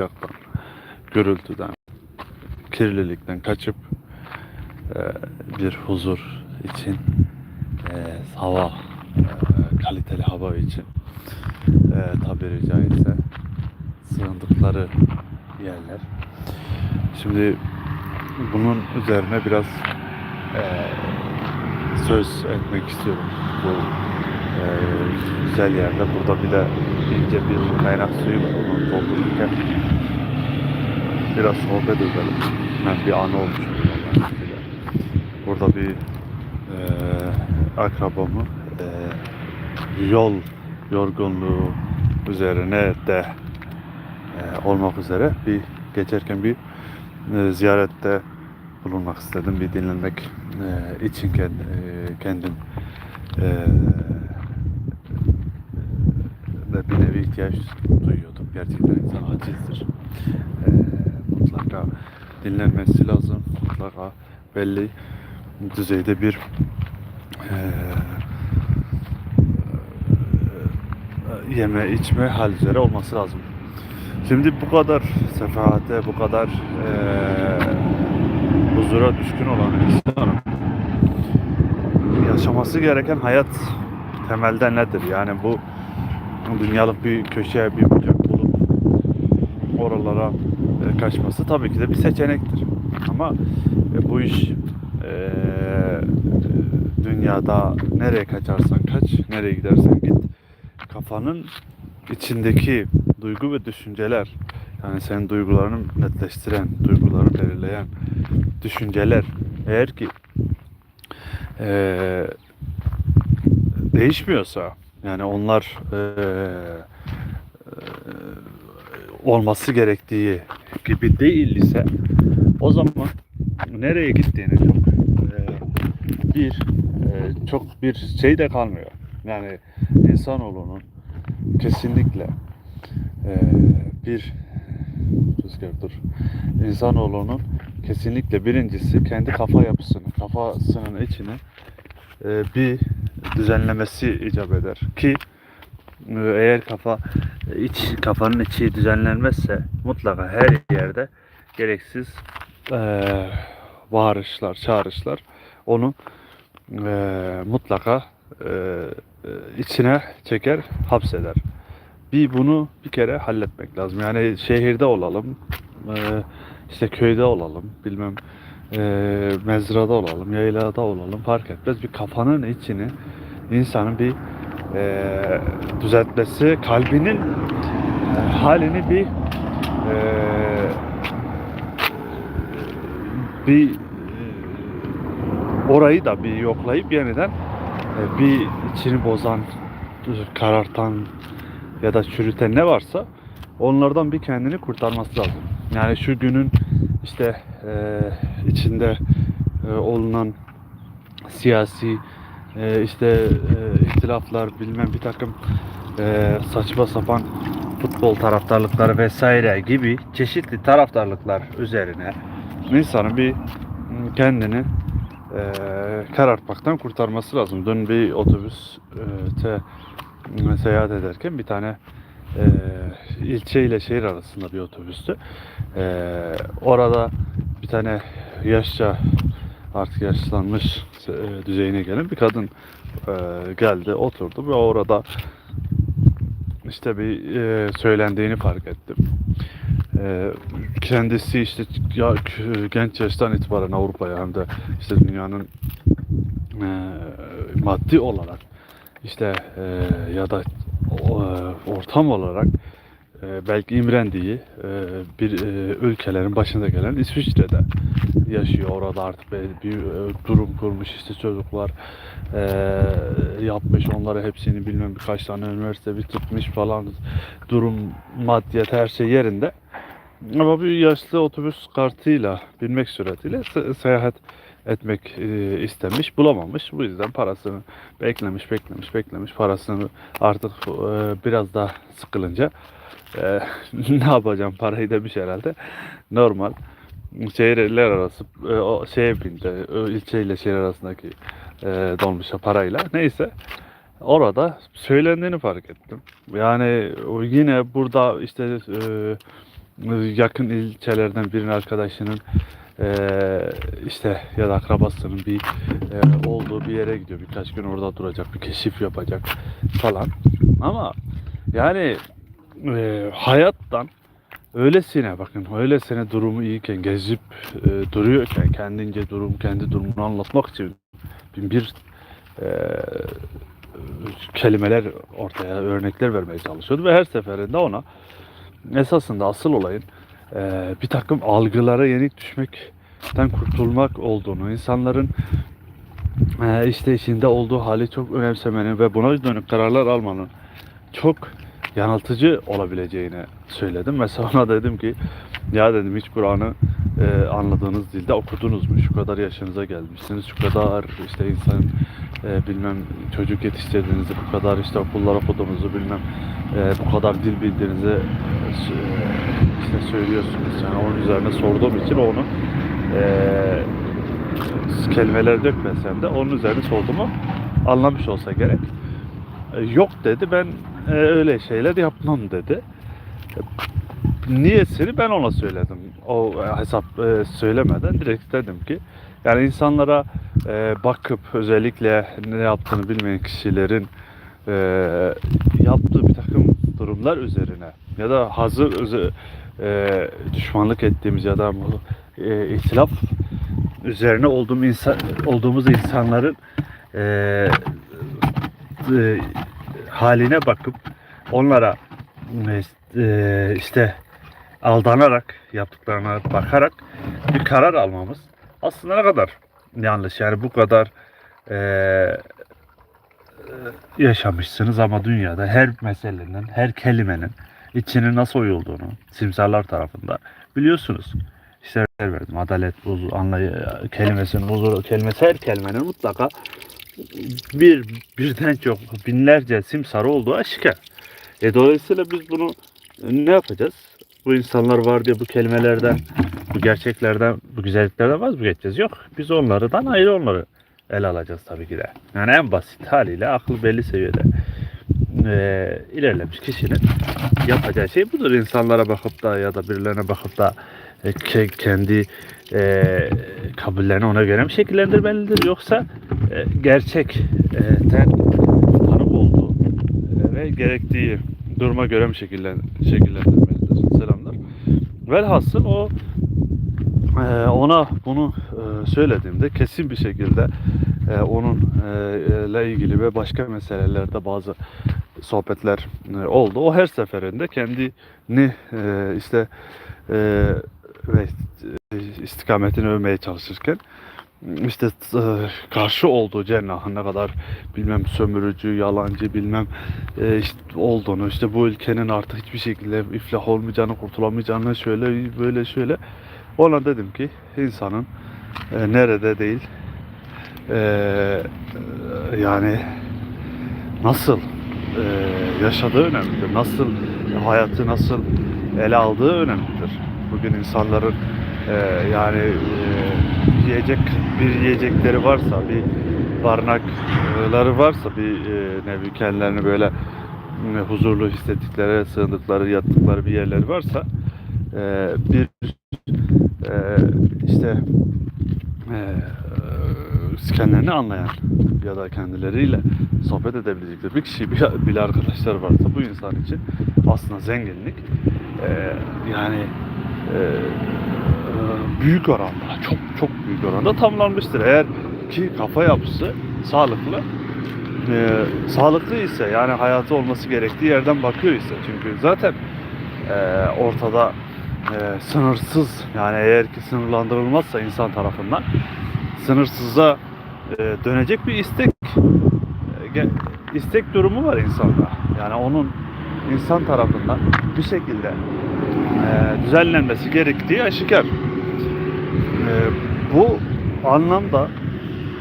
sıcaktan, gürültüden, kirlilikten kaçıp e, bir huzur için, e, hava, e, kaliteli hava için e, tabiri caizse sığındıkları yerler. Şimdi bunun üzerine biraz e, söz etmek istiyorum. Bu e, güzel yerde. Burada bir de ince bir kaynak suyu var. Onu doldururken biraz sohbet edelim. Ben bir anı olmuş. Burada bir e, akrabamı e, yol yorgunluğu üzerine de e, olmak üzere bir geçerken bir e, ziyarette bulunmak istedim. Bir dinlenmek e, için kend, e, kendim e, ve bir nevi ihtiyaç duyuyordum. Gerçekten insan acizdir. E, mutlaka dinlenmesi lazım. Mutlaka belli düzeyde bir e, yeme içme hal üzere olması lazım. Şimdi bu kadar sefahate, bu kadar eee, huzura düşkün olan insanın yaşaması gereken hayat temelde nedir? Yani bu dünyalık bir köşeye bir bucak bulup oralara e, kaçması tabii ki de bir seçenektir. Ama e, bu iş e, dünyada nereye kaçarsan kaç, nereye gidersen git kafanın içindeki duygu ve düşünceler yani senin duygularını netleştiren, duyguları belirleyen düşünceler eğer ki eee, değişmiyorsa yani onlar eee, eee, olması gerektiği gibi değil ise o zaman nereye gittiğini çok eee, bir eee, çok bir şey de kalmıyor. Yani insanoğlunun kesinlikle eee, bir rüzgar dur. İnsanoğlunun kesinlikle birincisi kendi kafa yapısını, kafasının içini bir düzenlemesi icap eder ki eee, eğer kafa iç kafanın içi düzenlenmezse mutlaka her yerde gereksiz eee bağırışlar, çağrışlar onu eee, mutlaka eee, içine çeker, hapseder. Bir bunu bir kere halletmek lazım. Yani şehirde olalım, eee, işte köyde olalım, bilmem eee mezrada olalım, yaylada olalım fark etmez. Bir kafanın içini insanın bir eee düzeltmesi, kalbinin eee, halini bir eee bir eee, orayı da bir yoklayıp yeniden e, bir içini bozan, karartan ya da çürüten ne varsa onlardan bir kendini kurtarması lazım. Yani şu günün işte e, içinde e, olunan siyasi e, işte e, ihtilaflar bilmem bir takım e, saçma sapan futbol taraftarlıkları vesaire gibi çeşitli taraftarlıklar üzerine insanın bir m, kendini e, karartmaktan kurtarması lazım. Dün bir otobüs e, te, seyahat ederken bir tane e, ilçe ile şehir arasında bir otobüstü. E, orada bir tane yaşça artık yaşlanmış e, düzeyine gelen bir kadın e, geldi oturdu ve orada işte bir e, söylendiğini fark ettim. Kendisi işte ya, genç yaştan itibaren Avrupa'ya hem de işte dünyanın maddi olarak işte ya da ortam olarak e, belki imrendiği e, bir e, ülkelerin başında gelen İsviçre'de yaşıyor. Orada artık bir, e, durum kurmuş işte çocuklar yapmış onları hepsini bilmem birkaç tane üniversite bitirmiş falan durum maddiyat her şey yerinde. Ama bir yaşlı otobüs kartıyla binmek suretiyle se- seyahat etmek e, istemiş, bulamamış. Bu yüzden parasını beklemiş, beklemiş, beklemiş. Parasını artık e, biraz daha sıkılınca e, ne yapacağım parayı demiş herhalde. Normal şehirler arası e, o şeye bindi. İlçeyle şehir arasındaki dolmuşa parayla. Neyse orada söylendiğini fark ettim. Yani yine burada işte yakın ilçelerden birinin arkadaşının e, işte ya da akrabasının bir e, olduğu bir yere gidiyor. Birkaç gün orada duracak, bir keşif yapacak falan. Ama yani e, hayattan öylesine bakın öylesine durumu iyiyken gezip e, duruyorken kendince durum kendi durumunu anlatmak için bin bir e, kelimeler ortaya örnekler vermeye çalışıyordu ve her seferinde ona esasında asıl olayın e, bir takım algılara yenik düşmekten kurtulmak olduğunu, insanların e, işte içinde olduğu hali çok önemsemenin ve buna dönük kararlar almanın çok yanıltıcı olabileceğini söyledim. Mesela ona dedim ki ya dedim hiç Kur'an'ı e, anladığınız dilde okudunuz mu? Şu kadar yaşınıza gelmişsiniz. Şu kadar işte insan e, bilmem çocuk yetiştirdiğinizi, bu kadar işte okullar okuduğunuzu bilmem e, bu kadar dil bildiğinizi e, işte söylüyorsunuz. Yani onun üzerine sorduğum için onu e, kelimeler dökmesem de onun üzerine sorduğumu anlamış olsa gerek. E, Yok dedi ben e, öyle şeyler yapmam dedi. Niyesini ben ona söyledim. O e, hesap e, söylemeden direkt dedim ki yani insanlara e, bakıp özellikle ne yaptığını bilmeyen kişilerin e, yaptığı bir takım durumlar üzerine ya da hazır e, düşmanlık ettiğimiz ya da bu, e, ihtilaf üzerine olduğum insan olduğumuz insanların e, e, haline bakıp onlara e, e, işte aldanarak yaptıklarına bakarak bir karar almamız aslında ne kadar yanlış. Yani bu kadar e, e, yaşamışsınız ama dünyada her meselenin her kelimenin içinin nasıl oyulduğunu simsarlar tarafından biliyorsunuz. İşte verdim adalet huzur anlay kelimesinin huzur kelimesi her kelimenin mutlaka bir birden çok binlerce simsarı olduğu aşikar. E dolayısıyla biz bunu ne yapacağız? Bu insanlar var diye bu kelimelerden, bu gerçeklerden, bu güzelliklerden vaz mı geçeceğiz? Yok. Biz onlardan ayrı onları ele alacağız tabii ki de. Yani en basit haliyle aklı belli seviyede e, ilerlemiş kişinin yapacağı şey budur. İnsanlara bakıp da ya da birilerine bakıp da e, ke- kendi e, kabullerini ona göre mi şekillendirmelidir? Yoksa e, gerçekten tanık olduğu e, ve gerektiği duruma göre mi şekillen, şekillendirmelidir? Selamlar. Velhasıl o e, ona bunu e, söylediğimde kesin bir şekilde e, onun e, ile ilgili ve başka meselelerde bazı sohbetler e, oldu. O her seferinde kendini e, işte e, ve e, istikametini övmeye çalışırken işte e, karşı olduğu cenahın ne kadar bilmem sömürücü, yalancı bilmem e, işte olduğunu işte bu ülkenin artık hiçbir şekilde iflah olmayacağını, kurtulamayacağını şöyle böyle şöyle ona dedim ki insanın e, nerede değil e, e, yani nasıl e, yaşadığı önemlidir. Nasıl hayatı nasıl ele aldığı önemlidir. Bugün insanların e, yani e, yiyecek bir yiyecekleri varsa, bir barınakları varsa, bir e, nevi kendilerini böyle e, huzurlu hissettikleri, sığındıkları, yattıkları bir yerleri varsa e, bir e, işte e, kendilerini anlayan ya da kendileriyle sohbet edebilecekleri bir kişi bir, bile arkadaşlar varsa bu insan için aslında zenginlik e, yani e, büyük oranda çok çok büyük oranda tamamlanmıştır. Eğer ki kafa yapısı sağlıklı e, sağlıklı ise yani hayatı olması gerektiği yerden bakıyor ise çünkü zaten e, ortada e, sınırsız yani eğer ki sınırlandırılmazsa insan tarafından sınırsıza e, dönecek bir istek e, istek durumu var insanda. Yani onun insan tarafından bir şekilde e, düzenlenmesi gerektiği aşikar. E, bu anlamda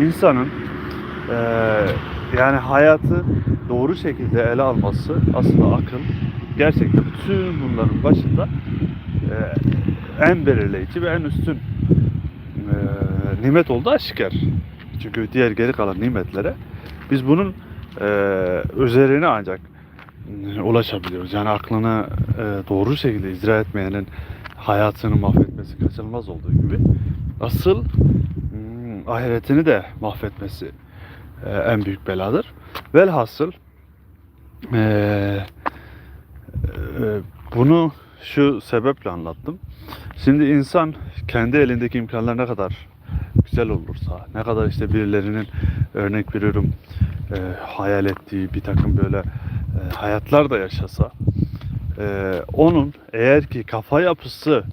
insanın yani hayatı doğru şekilde ele alması aslında akıl gerçekten bütün bunların başında en belirleyici ve en üstün nimet olduğu aşikar. Çünkü diğer geri kalan nimetlere biz bunun e, üzerine ancak e, ulaşabiliyoruz. Yani aklını e, doğru şekilde icra etmeyenin hayatını mahvetmesi kaçınılmaz olduğu gibi asıl hmm, ahiretini de mahvetmesi e, en büyük beladır. Velhasıl e, e, bunu şu sebeple anlattım. Şimdi insan kendi elindeki imkanlar ne kadar güzel olursa, ne kadar işte birilerinin örnek veriyorum e, hayal ettiği bir takım böyle e, hayatlar da yaşasa, e, onun eğer ki kafa yapısı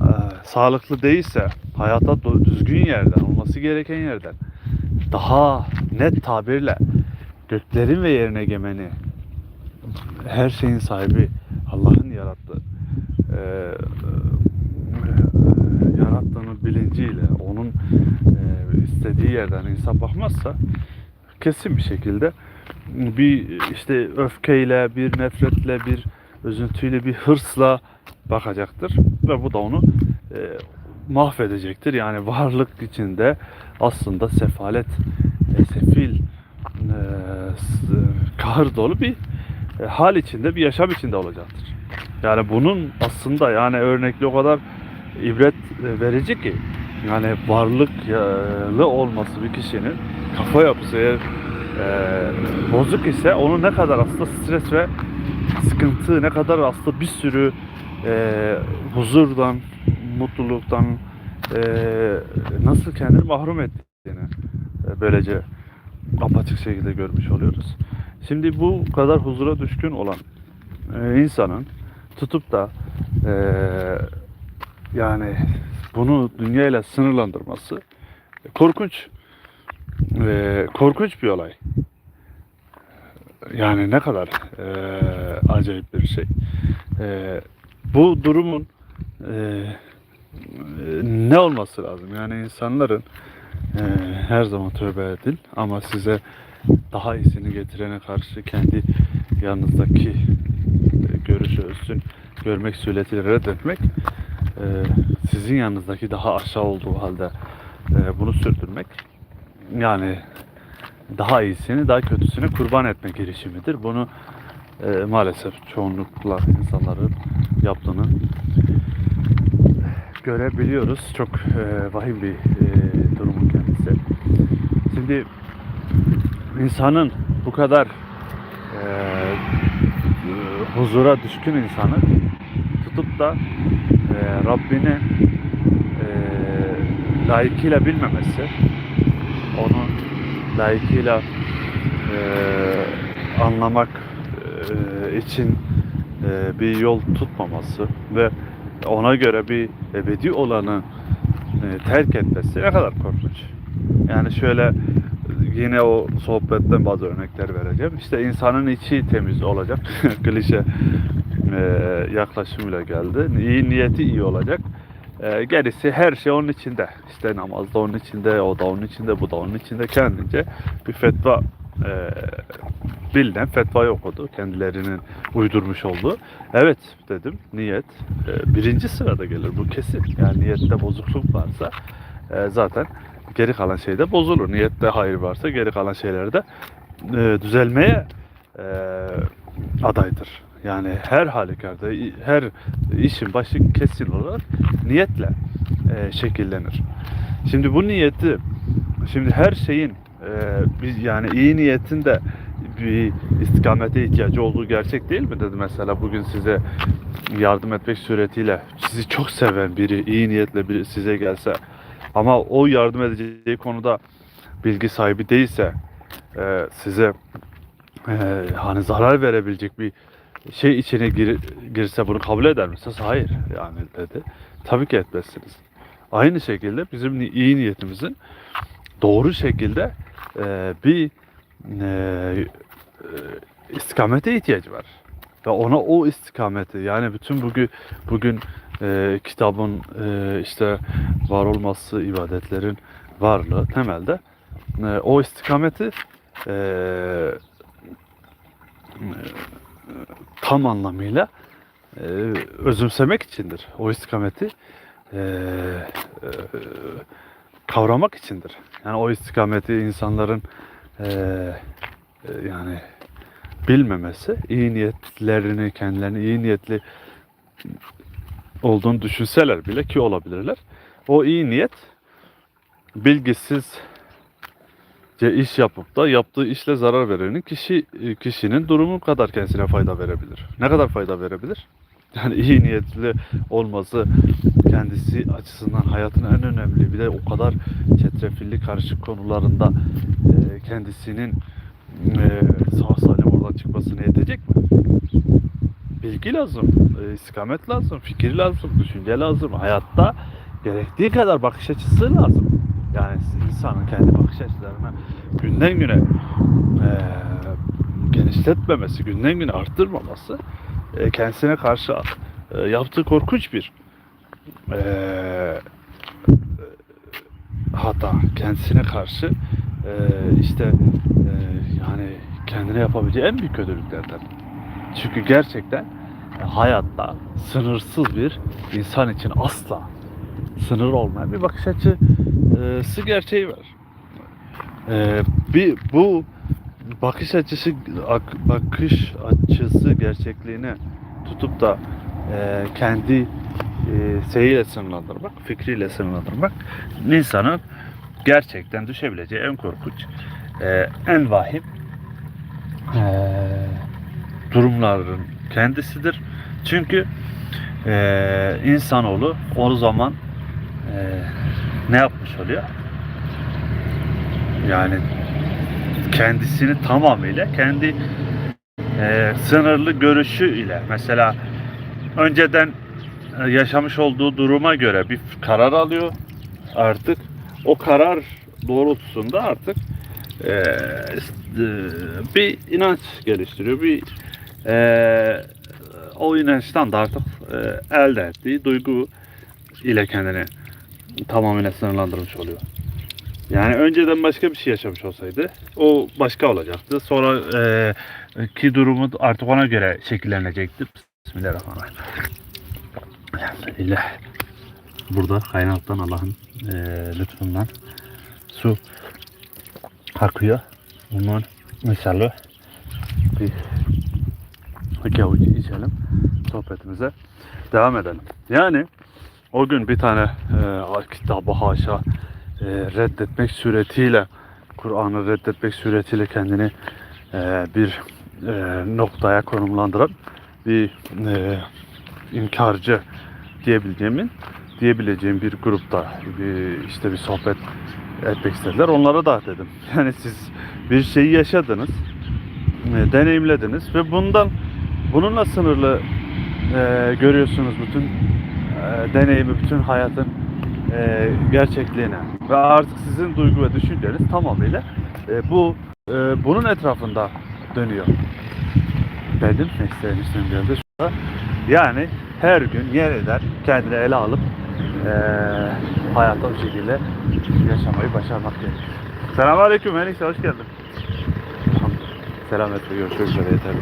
e, sağlıklı değilse, hayata düzgün yerden, olması gereken yerden daha net tabirle göklerin ve yerin egemeni, her şeyin sahibi Allah'ın yarattığı e, e, yarattığını bilinciyle onun e, istediği yerden insan bakmazsa kesin bir şekilde bir işte öfkeyle, bir nefretle, bir üzüntüyle, bir hırsla bakacaktır ve bu da onu e, mahvedecektir. Yani varlık içinde aslında sefalet, e, sefil, e, kahır dolu bir e, hal içinde, bir yaşam içinde olacaktır. Yani bunun aslında yani örnekli o kadar ibret e, verici ki yani varlıklı olması bir kişinin kafa yapısı eğer e, bozuk ise onu ne kadar aslında stres ve sıkıntı ne kadar aslında bir sürü e, huzurdan, mutluluktan e, nasıl kendini mahrum ettiğini e, böylece apaçık şekilde görmüş oluyoruz. Şimdi bu kadar huzura düşkün olan e, insanın tutup da e, yani bunu dünyayla sınırlandırması korkunç e, korkunç bir olay. Yani ne kadar e, acayip bir şey. E, bu durumun e, e, ne olması lazım? Yani insanların e, her zaman tövbe edin ama size daha iyisini getirene karşı kendi yanınızdaki e, görüşü üstün görmek suretiyle reddetmek e, sizin yanınızdaki daha aşağı olduğu halde e, bunu sürdürmek yani daha iyisini daha kötüsünü kurban etme girişimidir. Bunu e, maalesef çoğunlukla insanların yaptığını görebiliyoruz. Çok e, vahim bir e, durumun kendisi. Şimdi insanın bu kadar e, huzura düşkün insanı tutup da e, Rabbini e, layıkıyla bilmemesi, onu layıkıyla e, anlamak e, için e, bir yol tutmaması ve ona göre bir ebedi olanı e, terk etmesi ne kadar korkunç. Yani şöyle yine o sohbetten bazı örnekler vereceğim. İşte insanın içi temiz olacak. Klişe e, yaklaşımıyla geldi. İyi niyeti iyi olacak. E, gerisi her şey onun içinde. İşte namaz da onun içinde, o da onun içinde, bu da onun içinde. Kendince bir fetva e, bilinen fetvayı okudu. Kendilerinin uydurmuş olduğu. Evet dedim niyet e, birinci sırada gelir bu kesin. Yani niyette bozukluk varsa e, zaten geri kalan şey de bozulur. Niyette hayır varsa geri kalan şeyler de e, düzelmeye e, adaydır. Yani her halükarda her işin başı kesin olarak niyetle e, şekillenir. Şimdi bu niyeti şimdi her şeyin e, biz yani iyi niyetin de bir istikamete ihtiyacı olduğu gerçek değil mi dedi mesela bugün size yardım etmek suretiyle sizi çok seven biri iyi niyetle biri size gelse ama o yardım edeceği konuda bilgi sahibi değilse e, size e, hani zarar verebilecek bir şey içine gir, girse bunu kabul eder misiniz? Hayır yani dedi. Tabii ki etmezsiniz. Aynı şekilde bizim iyi niyetimizin doğru şekilde e, bir e, e, istikamete ihtiyacı var. Ve ona o istikameti yani bütün bugün bugün e, kitabın e, işte var olması ibadetlerin varlığı temelde e, o istikameti e, e, tam anlamıyla e, özümsemek içindir. O istikameti e, e, kavramak içindir. Yani o istikameti insanların e, e, yani bilmemesi, iyi niyetlerini, kendilerini iyi niyetli olduğunu düşünseler bile ki olabilirler. O iyi niyet bilgisizce iş yapıp da yaptığı işle zarar verenin kişi kişinin durumu kadar kendisine fayda verebilir. Ne kadar fayda verebilir? Yani iyi niyetli olması kendisi açısından hayatın en önemli bir de o kadar çetrefilli karışık konularında e, kendisinin e, sağ salim oradan çıkmasına yetecek mi? Bilgi lazım, e, istikamet lazım, fikir lazım, düşünce lazım. Hayatta gerektiği kadar bakış açısı lazım. Yani insanın kendi bakış açılarını günden güne e, genişletmemesi, günden güne arttırmaması e, kendisine karşı e, yaptığı korkunç bir e, hata. Kendisine karşı e, işte e, yani kendine yapabileceği en büyük kötülüklerden. Çünkü gerçekten hayatta sınırsız bir insan için asla sınır olmayan bir bakış açısı gerçeği var. E, bir bu bakış açısı ak- bakış açısı gerçekliğine tutup da e, kendi e, şeyiyle sınırlandırmak, fikriyle sınırlandırmak insanın gerçekten düşebileceği en korkunç, e, en vahim e, durumların kendisidir. Çünkü e, insanoğlu o zaman e, ne yapmış oluyor? Yani kendisini tamamıyla kendi e, sınırlı görüşü ile mesela önceden e, yaşamış olduğu duruma göre bir karar alıyor artık o karar doğrultusunda artık e, e, bir inanç geliştiriyor bir e, o inançtan da artık e, elde ettiği duygu ile kendini tamamıyla sınırlandırmış oluyor. Yani önceden başka bir şey yaşamış olsaydı o başka olacaktı. Sonra e, ki durumu artık ona göre şekillenecekti. Bismillahirrahmanirrahim. Elhamdülillah. Burada kaynaktan Allah'ın e, lütfundan su akıyor. Bundan inşallah bir gavucu içelim. Sohbetimize devam edelim. Yani o gün bir tane e, kitabı haşa e, reddetmek suretiyle Kur'an'ı reddetmek suretiyle kendini e, bir e, noktaya konumlandıran bir e, inkarcı diyebileceğimin diyebileceğim bir grupta bir, işte bir sohbet etmek istediler. Onlara da dedim. Yani siz bir şeyi yaşadınız, e, deneyimlediniz ve bundan bununla sınırlı e, görüyorsunuz bütün e, deneyimi, bütün hayatın e, gerçekliğine ve artık sizin duygu ve düşünceniz tamamıyla e, bu e, bunun etrafında dönüyor. Dedim ne istemiştim geldi şurada. Yani her gün yeniden kendini ele alıp e, hayata bu şekilde yaşamayı başarmak gerekiyor. Selamünaleyküm Enişte hoş geldin. Selametle görüşmek üzere yeterli.